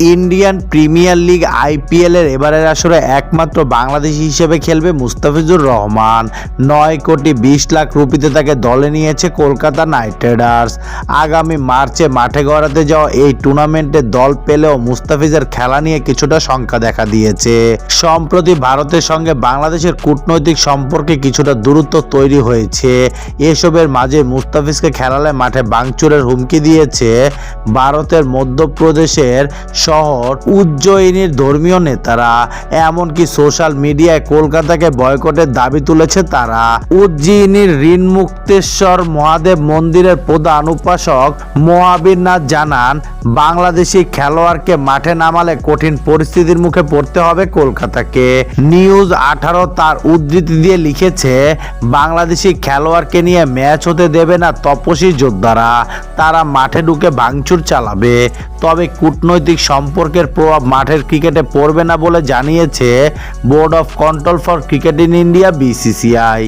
Indian premier league IPL এর এবারের আসরে একমাত্র বাংলাদেশি হিসেবে খেলবে মুস্তাফিজুর রহমান। নয় কোটি বিশ লাখ রুপিতে তাকে দলে নিয়েছে কলকাতা নাইট রাইডার্স। আগামী মার্চে মাঠে গড়াতে যাওয়া এই টুর্নামেন্টে দল পেলেও মুস্তাফিজের খেলা নিয়ে কিছুটা শঙ্কা দেখা দিয়েছে। সম্প্রতি ভারতের সঙ্গে বাংলাদেশের কূটনৈতিক সম্পর্কে কিছুটা দূরত্ব তৈরি হয়েছে। এসবের মাঝে মুস্তাফিজকে খেলালে মাঠে বাংচুরের হুমকি দিয়েছে ভারতের মধ্যপ্রদেশের শহর উজ্জয়িনীর ধর্মীয় নেতারা, এমনকি সোশ্যাল মিডিয়ায় কলকাতাকে বয়কটের দাবি তুলেছে তারা। উজ্জয়িনীর ঋণ মুক্তেশ্বর মহাদেব মন্দিরের প্রধান উপাসক মহাবীর নাথ জানান, বাংলাদেশি খেলোয়াড়কে মাঠে নামালে কঠিন পরিস্থিতির মুখে পড়তে হবে কলকাতাকে। নিউজ আঠারো তার উদ্ধৃতি দিয়ে লিখেছে, বাংলাদেশি খেলোয়াড়কে নিয়ে ম্যাচ হতে দেবে না তপসী যোদ্ধারা, তারা মাঠে ঢুকে ভাঙচুর চালাবে। তবে কূটনৈতিক সম্পর্কের প্রভাব মাঠের ক্রিকেটে পড়বে না বলে জানিয়েছে board of control for cricket in India, BCCI.